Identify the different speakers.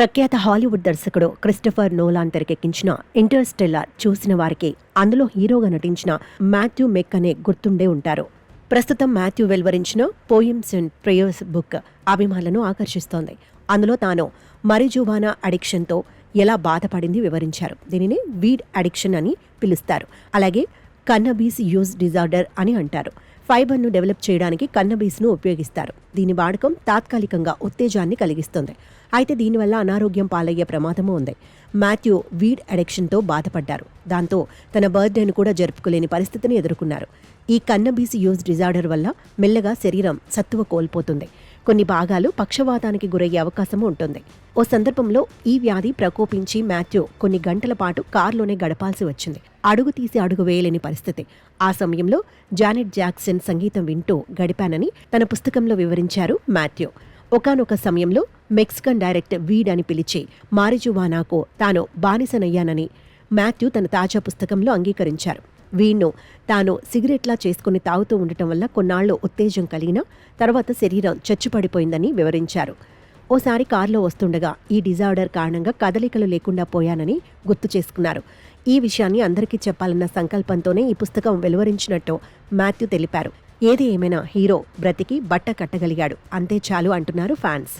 Speaker 1: ప్రఖ్యాత హాలీవుడ్ దర్శకుడు Christopher Nolan తెరకెక్కించిన ఇంటర్స్టెల్లార్ చూసిన వారికి అందులో హీరోగా నటించిన మాథ్యూ మెక్ అనే గుర్తుండే ఉంటారు. ప్రస్తుతం మాథ్యూ వెలువరించిన పోయిమ్స్ అండ్ ప్రేయర్స్ బుక్ అభిమానులను ఆకర్షిస్తోంది. అందులో తాను మరిజువానా అడిక్షన్తో ఎలా బాధపడింది వివరించారు. దీనిని వీడ్ అడిక్షన్ అని పిలుస్తారు. అలాగే కన్నబీస్ యూజ్ డిజార్డర్ అని అంటారు. ఫైబర్ను డెవలప్ చేయడానికి కన్నబీస్ను ఉపయోగిస్తారు. దీని వాడకం తాత్కాలికంగా ఉత్తేజాన్ని కలిగిస్తుంది. అయితే దీనివల్ల అనారోగ్యం పాలయ్యే ప్రమాదమూ ఉంది. మాథ్యూ వీడ్ అడిక్షన్తో బాధపడ్డారు. దాంతో తన బర్త్డేను కూడా జరుపుకోలేని పరిస్థితిని ఎదుర్కొన్నారు. ఈ కన్నబీస్ యూజ్ డిజార్డర్ వల్ల మెల్లగా శరీరం సత్తువ కోల్పోతుంది. కొన్ని భాగాలు పక్షవాతానికి గురయ్యే అవకాశము ఉంటుంది. ఓ సందర్భంలో ఈ వ్యాధి ప్రకోపించి మాథ్యూ కొన్ని గంటల పాటు కారులోనే గడపాల్సి వచ్చింది. అడుగు తీసి అడుగు వేయలేని పరిస్థితి. ఆ సమయంలో జానెట్ జాక్సన్ సంగీతం వింటూ గడిపానని తన పుస్తకంలో వివరించారు మాథ్యూ. ఒకానొక సమయంలో మెక్సికన్ డైరెక్టర్ వీడ్ అని పిలిచి మారిజువానాకు తాను బానిసనయ్యానని మాథ్యూ తన తాజా పుస్తకంలో అంగీకరించారు. వీణ్ణు తాను సిగరెట్లా చేసుకుని తాగుతూ ఉండటం వల్ల కొన్నాళ్ళు ఉత్తేజం కలిగిన తర్వాత శరీరం చచ్చుపడిపోయిందని వివరించారు. ఓసారి కారులో వస్తుండగా ఈ డిజార్డర్ కారణంగా కదలికలు లేకుండా పోయానని గుర్తు చేసుకున్నారు. ఈ విషయాన్ని అందరికీ చెప్పాలన్న సంకల్పంతోనే ఈ పుస్తకం వెలువరించినట్టు మాథ్యూ తెలిపారు. ఏది ఏమైనా హీరో బ్రతికి బట్ట కట్టగలిగాడు. అంతే చాలు అంటున్నారు ఫ్యాన్స్.